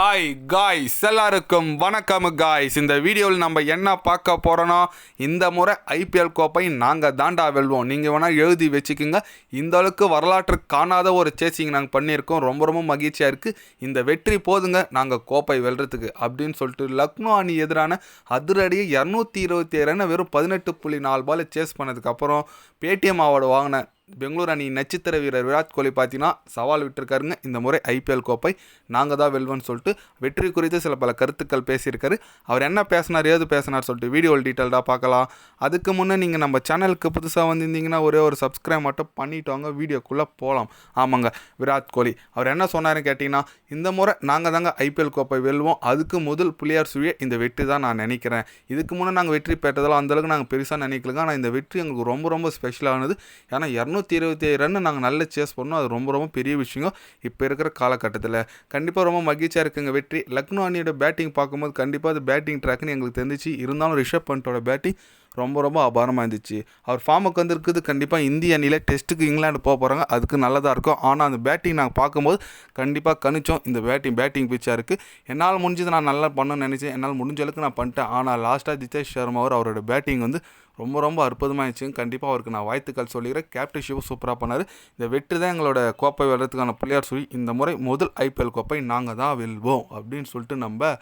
Hi guys எல்லாருக்கும் வணக்கம் guys இந்த வீடியோவில் நம்ம என்ன பார்க்க போகிறோன்னா இந்த முறை ஐபிஎல் கோப்பை நாங்கள் தாண்டா வெல்வோம். நீங்கள் வேணால் எழுதி வச்சுக்கோங்க. இந்த அளவுக்கு வரலாற்று காணாத ஒரு சேசிங் நாங்கள் பண்ணியிருக்கோம். ரொம்ப ரொம்ப மகிழ்ச்சியாக இருக்குது இந்த வெற்றி போதுங்க நாங்கள் கோப்பை வெல்றதுக்கு. அப்படின்னு சொல்லிட்டு லக்னோ அணி எதிரான அதிரடியை இரநூத்தி இருபத்தி ஏழு வெறும் பதினெட்டு புள்ளி நாலு பால் சேஸ் பண்ணதுக்கப்புறம் பேடிஎம் அவார்டு வாங்கின பெங்களூர் அணி நட்சத்திர வீரர் விராட் கோலி பார்த்தீங்கன்னா சவால் விட்டுருக்காருங்க. இந்த முறை ஐபிஎல் கோப்பை நாங்கள் தான் வெல்வோன்னு சொல்லிட்டு வெற்றி குறித்து சில பல கருத்துக்கள் பேசியிருக்காரு. அவர் என்ன பேசினார் ஏது பேசினார் சொல்லிட்டு வீடியோவில் டீட்டெயில்டாக பார்க்கலாம். அதுக்கு முன்னே நீங்கள் நம்ம சேனலுக்கு புதுசாக வந்திருந்தீங்கன்னா ஒரே ஒரு சப்ஸ்கிரைப் மட்டும் பண்ணிட்டு வாங்க வீடியோக்குள்ளே போகலாம் ஆமாங்க விராட் கோலி. அவர் என்ன சொன்னார்னு கேட்டிங்கன்னா இந்த முறை நாங்கள் தாங்க ஐபிஎல் கோப்பை வெல்வோம். அதுக்கு முதல் புள்ளியார் சுழிய இந்த வெற்றி தான் நான் நினைக்கிறேன். இதுக்கு முன்னே நாங்கள் வெற்றி பெற்றதெல்லாம் அந்தளவுக்கு நாங்கள் பெருசாக நினைக்கலங்க. ஆனால் இந்த வெற்றி எங்களுக்கு ரொம்ப ரொம்ப ஸ்பெஷலானது ஏன்னா இரநூறு இரநூத்தி இருபத்தி ஏழு ரன் நாங்கள் நல்ல சேஸ் பண்ணோம். அது ரொம்ப ரொம்ப பெரிய விஷயம். இப்போ இருக்கிற காலகட்டத்தில் கண்டிப்பாக ரொம்ப மகிழ்ச்சியாக இருக்குங்க வெற்றி. லக்னோ அணியோட பேட்டிங் பார்க்கும்போது கண்டிப்பாக அது பேட்டிங் ட்ராக்னு எங்களுக்கு தெரிஞ்சிச்சு. இருந்தாலும் ரிஷப் பண்ட்டோட பேட்டிங் ரொம்ப ரொம்ப அபாரமாக இருந்துச்சு. அவர் ஃபார்முக்கு வந்திருக்குது. கண்டிப்பாக இந்திய அணியில் டெஸ்ட்டுக்கு இங்கிலாந்து போக போகிறாங்க அதுக்கு நல்லதாக இருக்கும். ஆனால் அந்த பேட்டிங் நாங்கள் பார்க்கும்போது கண்டிப்பாக கணிச்சோம். இந்த பேட்டிங் பேட்டிங் பிச்சாக இருக்குது என்னால் முடிஞ்சது நான் நல்லா பண்ணணும்னு நினச்சேன். என்னால் முடிஞ்ச அளவுக்கு நான் பண்ணிட்டேன். ஆனால் லாஸ்ட்டாக ஜிதேஷ் சர்மா அவர் அவரோட பேட்டிங் வந்து ரொம்ப ரொம்ப அற்புதமாகிடுச்சு கண்டிப்பாக அவருக்கு நான் வாழ்த்துக்கள் சொல்லிக்கிறேன். கேப்டன்ஷிப்பும் சூப்பராக பண்ணார். இந்த வெற்றி தான் எங்களோட கோப்பை வெல்றதுக்கான பிள்ளையார் சொல்லி இந்த முறை முதல் ஐபிஎல் கோப்பை நாங்கள் தான் வெல்வோம் அப்படின்னு சொல்லிட்டு நம்ம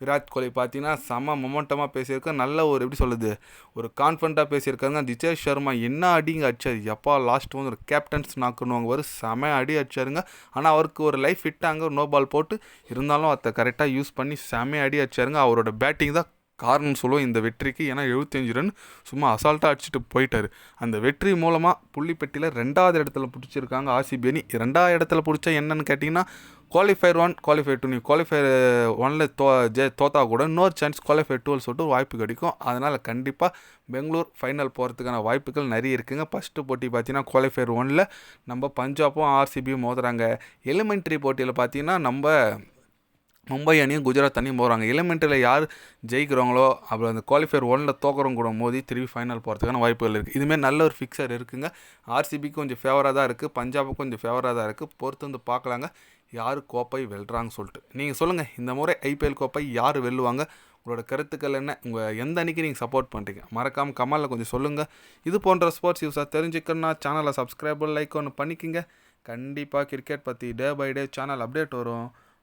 விராட் கோலி பார்த்தீங்கன்னா செம மொமெண்டமாக பேசியிருக்கேன் நல்ல ஒரு எப்படி சொல்லுது ஒரு கான்ஃபிடண்ட்டாக பேசியிருக்காங்க. ஜிதேஷ் சர்மா என்ன அடிங்க அடிச்சாரு. எப்பா லாஸ்ட் வந்து ஒரு கேப்டன்ஸ் நாக்குன்னு ஒரு செம அடி அடிச்சாருங்க. ஆனால் அவருக்கு ஒரு லைஃப் ஃபிட்டாங்க நோ பால் போட்டு. இருந்தாலும் அதை கரெக்டாக யூஸ் பண்ணி செம அடி அடிச்சாருங்க. அவரோட பேட்டிங் தான் காரணம் சொல்லுவோம் இந்த வெற்றிக்கு. ஏன்னா எழுபத்தஞ்சு ரன் சும்மா அசால்ட்டாக அடிச்சுட்டு போயிட்டார். அந்த வெற்றி மூலமாக புள்ளிப்பட்டியில் ரெண்டாவது இடத்துல பிடிச்சிருக்காங்க ஆர்சிபி அணி ரெண்டாவது இடத்துல பிடிச்சா என்னன்னு கேட்டிங்கன்னா குவாலிஃபயர் ஒன் குவாலிஃபயர் டூ நீ குவாலிஃபயர் ஒனில் தோ ஜே தோத்தா கூட இன்னொரு சான்ஸ் குவாலிஃபயர் டூவில் சொல்லிட்டு வாய்ப்பு கிடைக்கும். அதனால் கண்டிப்பாக பெங்களூர் ஃபைனல் போகிறதுக்கான வாய்ப்புகள் நிறைய இருக்குங்க. ஃபஸ்ட்டு போட்டி பார்த்தீங்கன்னா குவாலிஃபயர் ஒனில் நம்ம பஞ்சாப்பும் ஆர்சிபியும் மோதுறாங்க. எலிமெண்ட்ரி போட்டியில் பார்த்தீங்கன்னா நம்ம மும்பை அணியும் குஜராத் அணியும் போகிறாங்க எலிமெண்ட்டில் யார் ஜெயிக்கிறாங்களோ அப்புறம் அந்த குவாலிஃபயர் ஒனில் தோக்கிறவங்க கூட மோதி திரும்பி ஃபைனல் போகிறதுக்கான வாய்ப்புகள் இருக்குது இதுமாரி நல்ல ஒரு ஃபிக்ஸர் இருக்குங்க. ஆர்சிபிக்கு கொஞ்சம் ஃபேவராக தான் இருக்குது பஞ்சாபுக்கு கொஞ்சம் ஃபேவராக தான் இருக்குது பொறுத்து வந்து பார்க்கலாங்க. யார் கோப்பை வெல்றாங்க சொல்லிட்டு. நீங்கள் சொல்லுங்கள் இந்த முறை ஐபிஎல் கோப்பை யார் வெல்லுவாங்க? உங்களோட கருத்துக்கள் என்ன? உங்கள் எந்த அன்றைக்கி நீங்கள் சப்போர்ட் பண்ணுறீங்க மறக்காமல் கமலில் கொஞ்சம் சொல்லுங்கள் இது போன்ற ஸ்போர்ட்ஸ் யூஸாக தெரிஞ்சுக்கணுன்னா சேனலை சப்ஸ்கிரைபர் லைக் ஒன்று பண்ணிக்கோங்க. கண்டிப்பாக கிரிக்கெட் பற்றி day by day channel update வரும்.